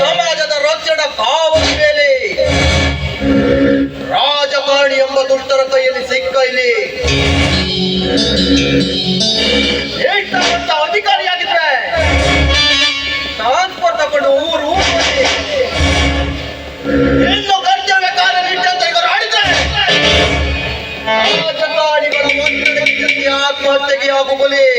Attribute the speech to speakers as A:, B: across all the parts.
A: ಸಮಾಜದ ರಕ್ಷಣ ಭಾವದ ಮೇಲೆ ರಾಜಕಾರಣಿ ಎಂಬ ದುಷ್ಟರ ಕೈಯಲ್ಲಿ ಸಿಕ್ಕ ಇಲ್ಲಿ. সকলে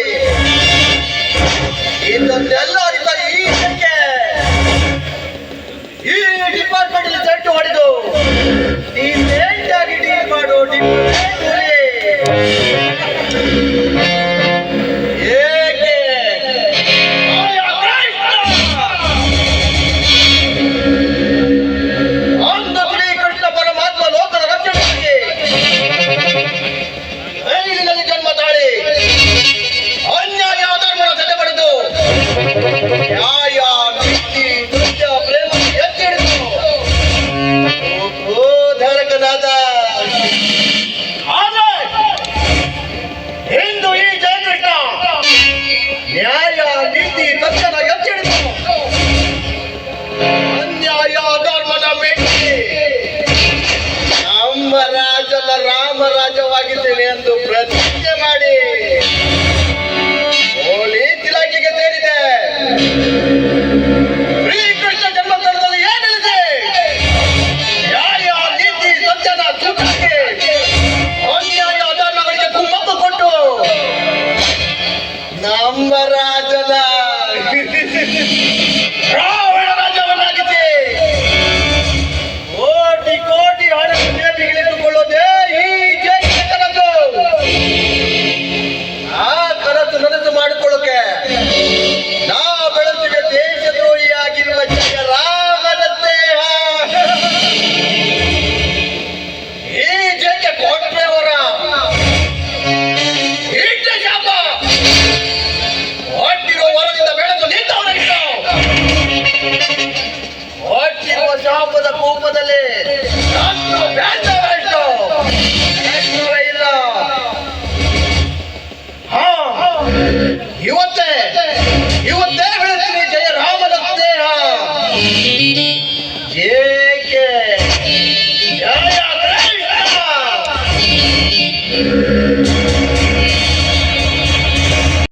A: ಬೆಟ್ಟಿ ರಾಮರಾಜನ ರಾಮರಾಜವಾಗಿದ್ದೇನೆ ಎಂದು ಪ್ರತಿ ಕಾಲದಲ್ಲಿ ಇಲ್ಲ. ಇವತ್ತೇ